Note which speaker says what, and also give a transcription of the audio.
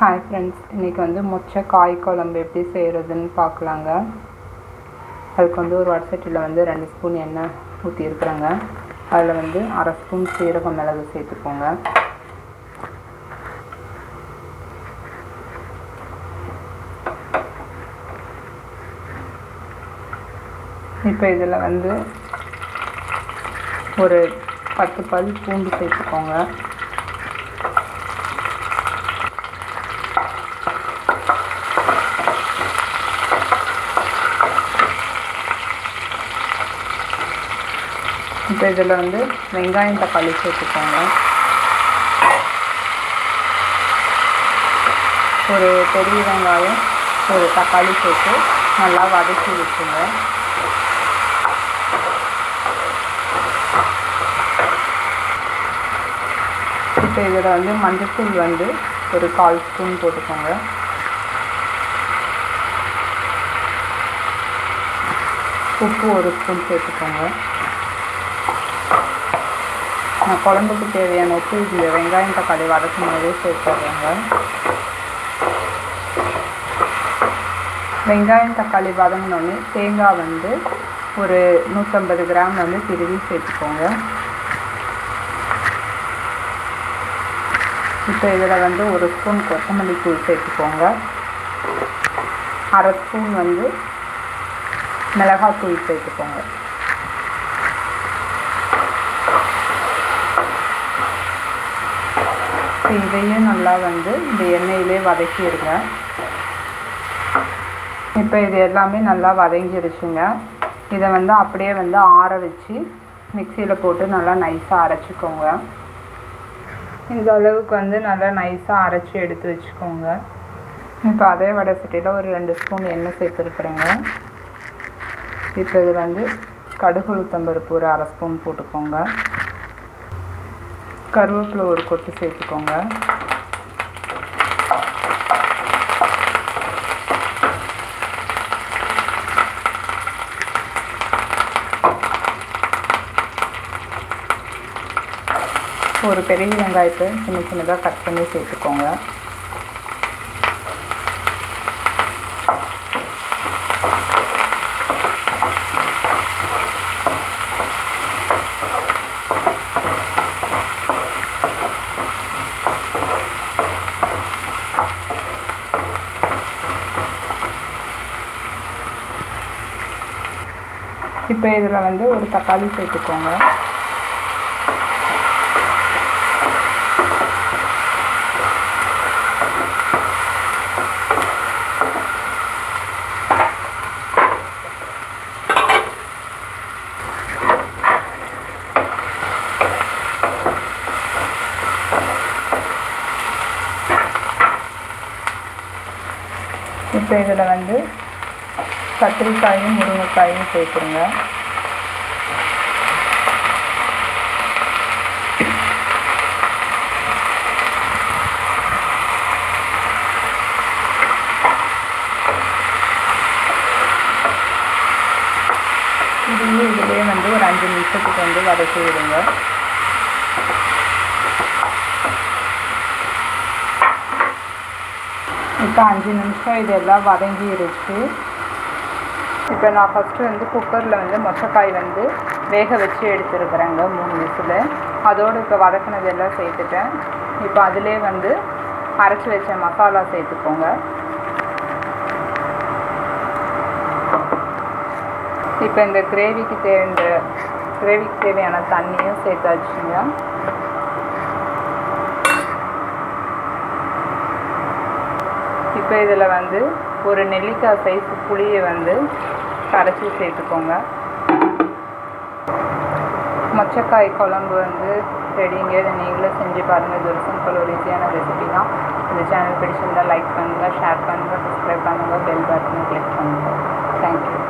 Speaker 1: Hi friends இன்றைக்கி வந்து முச்சை காய் குழம்பு எப்படி செய்கிறதுன்னு பார்க்கலாங்க அதுக்கு வந்து ஒரு வடசட்டியில் வந்து ரெண்டு ஸ்பூன் எண்ணெய் ஊற்றிருக்குறேங்க அதில் வந்து அரை ஸ்பூன் சீரகம் மிளகு சேர்த்துக்கோங்க. இப்போ இதில் வந்து ஒரு பத்து பல் பூண்டு சேர்த்துக்கோங்க. இப்போ இதில் வந்து வெங்காயம் தக்காளி சேர்த்துக்கோங்க. ஒரு பெரிய வெங்காயம் ஒரு தக்காளி சேர்த்து நல்லா வதக்கி விட்டுருங்க. இப்போ இதில் வந்து மஞ்சத்தூள் வந்து ஒரு கால் ஸ்பூன் போட்டுக்கோங்க. உப்பு ஒரு ஸ்பூன் சேர்த்துக்கோங்க. குழம்புக்கு தேவையான உப்பு இந்த வெங்காயம் தக்காளி வதக்கும் போதே சேர்த்துடுறேங்க வெங்காயம் தக்காளி வதங்கினோடனே தேங்காய் வந்து ஒரு நூற்றம்பது கிராம் வந்து திருவி சேர்த்துக்கோங்க. இப்போ இதில் வந்து ஒரு ஸ்பூன் கொத்தமல்லி தூள் சேர்த்துக்கோங்க. அரை ஸ்பூன் வந்து மிளகாய் தூள் சேர்த்துக்கோங்க. இதையும் நல்லா வந்து இந்த எண்ணெயிலே வதக்கிடுங்க இப்போ இது எல்லாமே நல்லா வதங்கிடுச்சுங்க இதை வந்து அப்படியே வந்து ஆற வச்சு மிக்சியில் போட்டு நல்லா நைஸாக அரைச்சிக்கோங்க. இந்த அளவுக்கு வந்து நல்லா நைஸாக அரைச்சி எடுத்து வச்சுக்கோங்க. இப்போ அதே வடை சட்டியில் ஒரு ரெண்டு ஸ்பூன் எண்ணெய் சேர்த்துருக்குறேங்க. இப்போ இது வந்து கடுகு உளுத்தம்பருப்பு ஒரு அரை ஸ்பூன் போட்டுக்கோங்க. கருவேப்பிலை ஒரு கொத்து சேர்த்துக்கோங்க. ஒரு பெரிய வெங்காயத்தை சின்ன சின்னதாக கட் பண்ணி சேர்த்துக்கோங்க. இப்போ இதில் வந்து ஒரு தக்காளி சேர்த்துக்கோங்க. இப்போ இதில் வந்து கத்திரிக்காயும் முருங்கைக்காயும் சேர்த்துருங்க. இதையும் இதிலே வந்து ஒரு அஞ்சு நிமிஷத்துக்கு வந்து வதக்கி விடுங்க. இப்போ அஞ்சு நிமிஷம் இதெல்லாம் வதங்கிருச்சு. இப்போ நான் ஃபஸ்ட்டு வந்து குக்கரில் வந்து மொச்சக்காய் வந்து வேக வச்சு எடுத்துருக்குறேங்க மூணு விசில். அதோடு இப்போ வதக்கினது எல்லாம் சேர்த்துட்டேன். இப்போ அதிலே வந்து அரைச்சி வச்ச மசாலா சேர்த்துக்கோங்க. இப்போ இந்த கிரேவிக்கு தேவையான கிரேவிக்கு தேவையான தண்ணியும் சேர்த்தாச்சுங்க. இப்போ இதில் வந்து ஒரு நெல்லிக்காய் சைஸ் புளியை வந்து கரைச்சி சேர்த்துக்கோங்க. மொச்சக்காய் குழம்பு வந்து ரெடிங்க இதை நீங்களே செஞ்சு பாருங்கள் இது ஒரு சிம்பிள் ஒரு ஈஸியான ரெசிபி தான். இந்த சேனல் பிடிச்சிருந்தால் லைக் பண்ணுங்கள் ஷேர் பண்ணுங்கள் சப்ஸ்கிரைப் பண்ணுங்கள் பெல் பட்டனை கிளிக் பண்ணுங்கள் தேங்க்யூ